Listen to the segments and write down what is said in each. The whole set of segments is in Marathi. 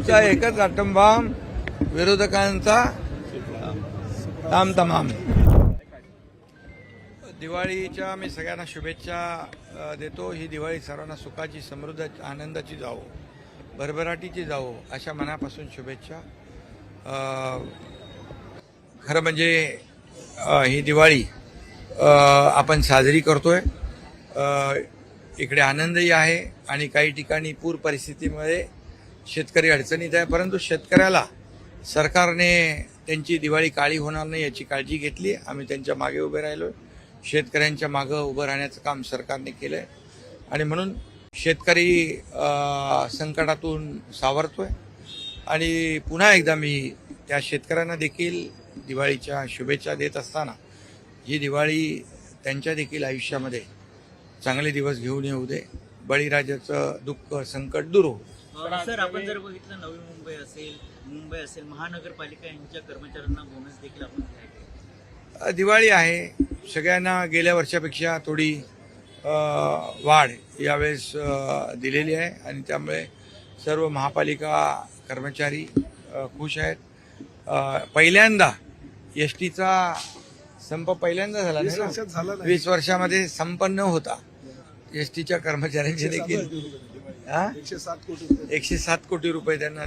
आमचा एकच आटंबाम विरोधकांचा ताम तमाम. दिवाळीच्या मी सगळ्यांना शुभेच्छा देतो. ही दिवाळी सर्वांना सुखाची समृद्ध आनंदाची जावो. भरभराटीची जावो अशा मनापासून शुभेच्छा. खरं म्हणजे ही दिवाळी आपण साजरी करतोय. इकडे आनंदही आहे आणि काही ठिकाणी पूर परिस्थितीमुळे शेतकरी अडचणीत आहे परंतु शेतकऱ्याला सरकारने त्यांची दिवाळी काळी होणार नाही याची काळजी घेतली. आम्ही त्यांच्या मागे उभे राहिलो शेतकऱ्यांच्या मागं उभं राहण्याचं काम सरकारने केलं आहे आणि म्हणून शेतकरी संकटातून सावरतोय. आणि पुन्हा एकदा मी त्या शेतकऱ्यांना देखील दिवाळीच्या शुभेच्छा देत असताना ही दिवाळी त्यांच्या देखील आयुष्यामध्ये चांगले दिवस घेऊन येऊ दे. बळीराजाचं दुःख संकट दूर होऊ सर आपण जर बघितलं नवी मुंबई असेल मुंबई असेल महानगरपालिका यांच्या कर्मचाऱ्यांना बोनस देखील आपण दिवाळी आहे सगळ्यांना गेल्या वर्षापेक्षा थोडी वाढ यावेळेस दिलेली आहे आणि त्यामुळे सर्व महापालिका कर्मचारी खुश आहेत पहिल्यांदा एस टीचा संप पहिल्यांदा झाला वीस नाही वर्षात ना? झाला नाही. वीस वर्षामध्ये संपन्न होता एस टीच्या कर्मचाऱ्यांचे देखील? एकशे सात कोटी रुपये. एकशे सात कोटी रुपये त्यांना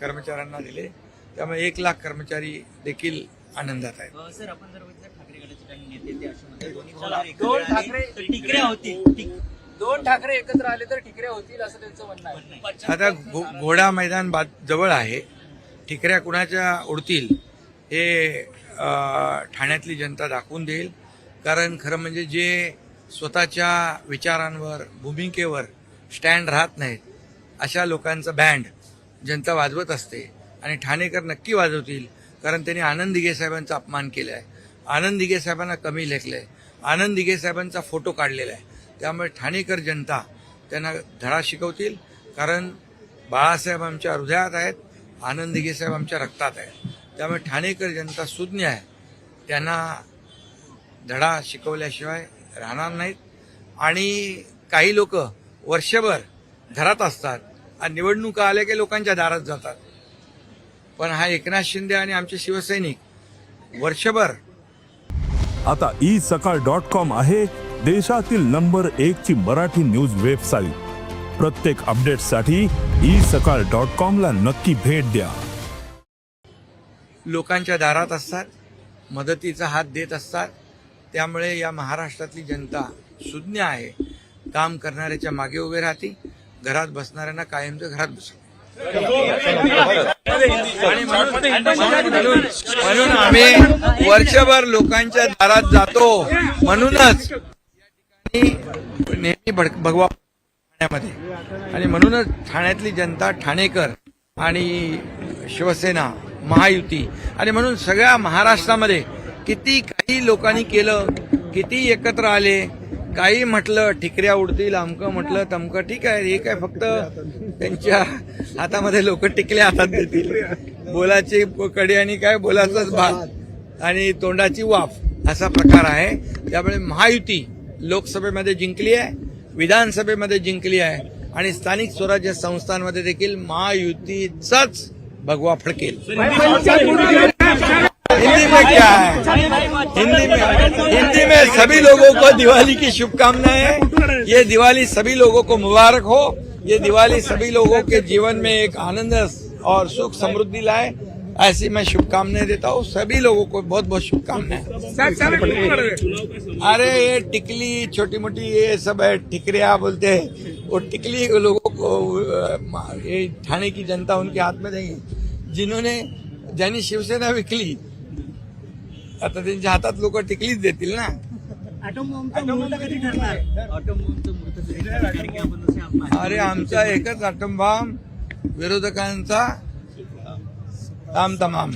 कर्मचाऱ्यांना दिले. त्यामुळे एक लाख कर्मचारी देखील आनंदात आहेत. अ, सर आपण जर बघितलं ठाकरे गटाचे काही नेते ते असे म्हणतात दोन्ही जर एकत्र दोन आले ठाकरे- तर टिकऱ्या होतील टिक- दोन ठाकरे एकत्र आले तर ठिकऱ्या होतील असं त्यांचं म्हणणं आहे. आता घो घोडा मैदान बा जवळ आहे. ठिकऱ्या कुणाच्या उडतील हे अ, ठाण्यातली जनता दाखवून देईल. कारण खरं म्हणजे जे स्वतःच्या विचारांवर भूमिकेवर स्टँड राहत नाहीत. अशा लोकांचं बँड जनता वाजवत असते आणि ठाणेकर नक्की वाजवतील कारण त्यांनी आनंद दिघे साहेबांचा अपमान केला आहे आनंद दिघे साहेबांना कमी लेखलं आहे आनंद दिघे साहेबांचा फोटो काढलेला आहे. त्यामुळे ठाणेकर जनता त्यांना धडा शिकवतील कारण बाळासाहेब आमच्या हृदयात आहेत आनंद दिघे साहेब आमच्या रक्तात आहेत. त्यामुळे ठाणेकर जनता सुज्ञ आहे. त्यांना धडा शिकवल्याशिवाय राहणार नाहीत. आणि काही लोक वर्षभर घरात असतात आणि निवडणुका आल्या की लोकांच्या दारात जातात. पण हा एकनाथ शिंदे आणि आमचे शिवसैनिक वर्षभर आता ई सकाळ डॉट कॉम आहे देशातील नंबर एक ची मराठी न्यूज वेबसाईट. प्रत्येक अपडेटसाठी ई सकाळ डॉट कॉम ला नक्की भेट द्या. लोकांच्या दारात असतात मदतीचा हात देत असतात. त्यामुळे या महाराष्ट्रातली जनता सुज्ञ आहे. काम करणाऱ्याच्या मागे उभे राहते घरात बसणाऱ्यांना कायमचं घरात बसव म्हणून म्हणून आम्ही वर्षभर लोकांच्या दारात जातो म्हणूनच नेहमी भडक भगवा ठाण्यामध्ये. आणि म्हणूनच ठाण्यातली जनता ठाणेकर आणि शिवसेना महायुती आणि म्हणून सगळ्या महाराष्ट्रामध्ये किती काही लोकांनी केलं किती एकत्र आले काही म्हटलं ठिकऱ्या उडतील अमकं म्हटलं तमकं. ठीक आहे हे काय फक्त त्यांच्या हातामध्ये लोक टिकल्या हातात देतील. बोलाची कडी आणि काय बोलाचाच भात आणि तोंडाची वाफ असा प्रकार आहे. त्यामुळे महायुती लोकसभेमध्ये जिंकली आहे विधानसभेमध्ये जिंकली आहे आणि स्थानिक स्वराज्य संस्थांमध्ये देखील महायुतीचाच भगवा फडकेल. हिंदी में क्या है हिंदी में हिंदी में सभी लोगों को दिवाली की शुभकामनाएँ। ये दिवाली सभी लोगों को मुबारक हो। ये दिवाली सभी लोगों के जीवन में एक आनंद और सुख समृद्धि लाए। ऐसी मैं शुभकामनाएँ देता हूँ। सभी लोगों को बहुत बहुत शुभकामनाएँ अरे ये टिकली छोटी मोटी ये सब है टिकरिया बोलते हैं। वो टिकली लोगों को ये थाने की जनता उनके हाथ में देंगे। जिन्होंने ज्यांनी शिवसेना विकली आता त्यांच्या हातात लोक टिकलीच देतील ना। अरे आमचा एकच अटंबाम विरोधकांचा ताम तमाम